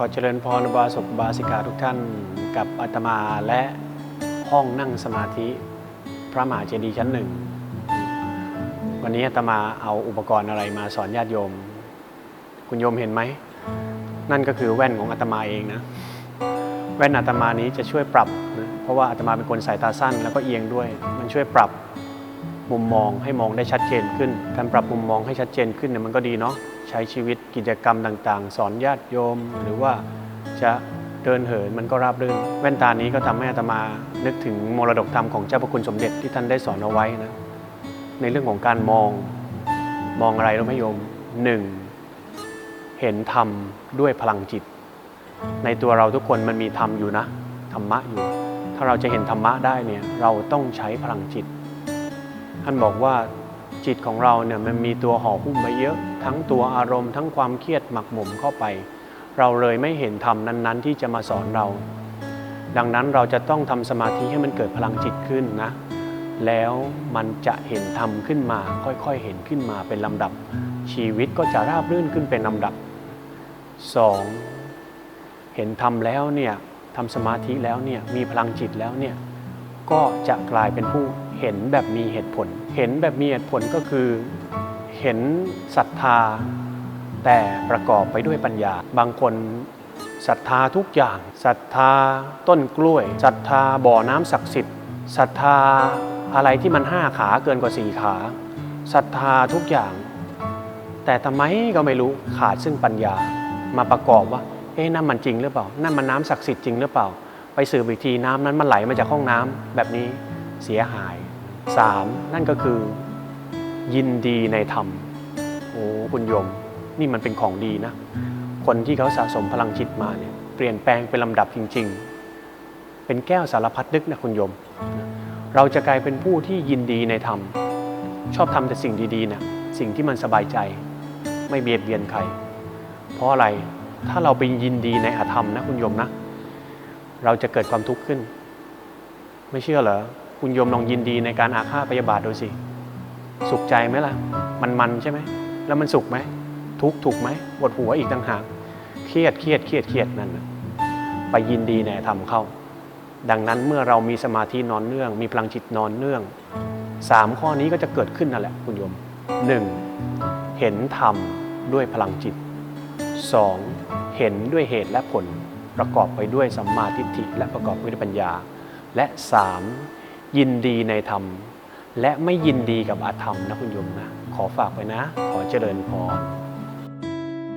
ขอเจริญพรบาสกบาสิกาทุกท่านกับอาตมาและห้องนั่งสมาธิ พระมหาเจดีย์ชั้นหนึ่ง วันนี้อาตมาเอาอุปกรณ์อะไรมาสอนญาติโยม คุณโยมเห็นไหม นั่นก็คือแว่นของอาตมาเองนะ แว่นอาตมานี้จะช่วยปรับนะเพราะว่าอาตมาเป็นคนสายตาสั้นแล้วก็เอียงด้วย มันช่วยปรับมุมมองให้มองได้ชัดเจนขึ้นการปรับมุมมองให้ชัดเจนขึ้นเนี่ยมันก็ดีเนาะ ใช้ชีวิตกิจกรรมต่างๆ สอนญาติโยม หรือว่าจะเดินเหินมันก็ราบรื่น แว่นตานี้ก็ทำให้อาตมานึกถึงมรดกธรรมของเจ้าพระคุณสมเด็จที่ท่านได้สอนเอาไว้นะในเรื่องของการมองมองอะไรรู้ไหมโยมหนึ่งเห็นธรรมด้วยพลังจิต ในตัวเราทุกคนมันมีธรรมอยู่นะธรรมะอยู่ ถ้าเราจะเห็นธรรมะได้เนี่ยเราต้องใช้พลังจิต ท่านบอกว่า จิตของเราเนี่ยมันมีตัวห่อหุ้มไว้เยอะ ทั้งตัวอารมณ์ทั้งความเครียดหมักหมมเข้าไป เราเลยไม่เห็นธรรมนั้นๆ ที่จะมาสอนเรา ดังนั้นเราจะต้องทำสมาธิให้มันเกิดพลังจิตขึ้นนะ แล้วมันจะเห็นธรรมขึ้นมา ค่อยๆเห็นขึ้นมาเป็นลำดับ ชีวิตก็จะราบรื่นขึ้นเป็นลำดับสองเห็นธรรมแล้วเนี่ยทำสมาธิแล้วเนี่ยมีพลังจิตแล้วเนี่ย ก็จะกลายเป็นผู้เห็นแบบมีเหตุผล เห็นแบบมีเหตุผลก็คือเห็นศรัทธา แต่ประกอบไปด้วยปัญญา บางคนศรัทธาทุกอย่างศรัทธาต้นกล้วยศรัทธาบ่อน้ำศักดิ์สิทธิ์ศรัทธาอะไรที่มันห้าขาเกินกว่าสี่ขาศรัทธาทุกอย่าง แต่ทำไมก็ไม่รู้ขาดซึ่งปัญญามาประกอบว่าเอ๊ะนั่นมันจริงหรือเปล่า นั่นมันน้ำศักดิ์สิทธิ์จริงหรือเปล่า ไปสืบอีกทีน้ำนั้นมันไหลมาจากห้องน้ำแบบนี้เสียหาย 3. นั่นก็คือ ยินดีในธรรมโอ้คุณโยมนี่มันเป็นของดีนะ คนที่เขาสะสมพลังจิตมาเนี่ยเปลี่ยนแปลงเป็นลำดับจริง ๆ เป็นแก้วสารพัดนึกนะคุณโยม เราจะกลายเป็นผู้ที่ยินดีในธรรม ชอบทำแต่สิ่งดีๆนะสิ่งที่มันสบายใจ ไม่เบียดเบียนใคร เพราะอะไรถ้าเราไปยินดีในอธรรมนะคุณโยมนะ เราจะเกิดความทุกข์ขึ้น ไม่เชื่อเหรอ คุณโยมลองยินดีในการอาฆาตพยาบาทดูสิ สุขใจไหมล่ะ มันมันใช่ไหม แล้วมันสุขไหม ทุกข์ถูกไหมปวดหัวอีกต่างหาก เครียดเครียดเครียดเครียดนั่นไปยินดีในธรรมเข้า ดังนั้นเมื่อเรามีสมาธินอนเนื่อง มีพลังจิตนอนเนื่องสามข้อนี้ก็จะเกิดขึ้นนั่นแหละคุณโยมหนึ่งเห็นธรรมด้วยพลังจิต 2. เห็นด้วยเหตุและผล ประกอบไปด้วยสัมมาทิฏฐิและประกอบไปด้วยปัญญา และ 3. ยินดีในธรรม และไม่ยินดีกับอาธรรมนะคุณโยมนะขอฝากไว้นะ ขอเจริญพร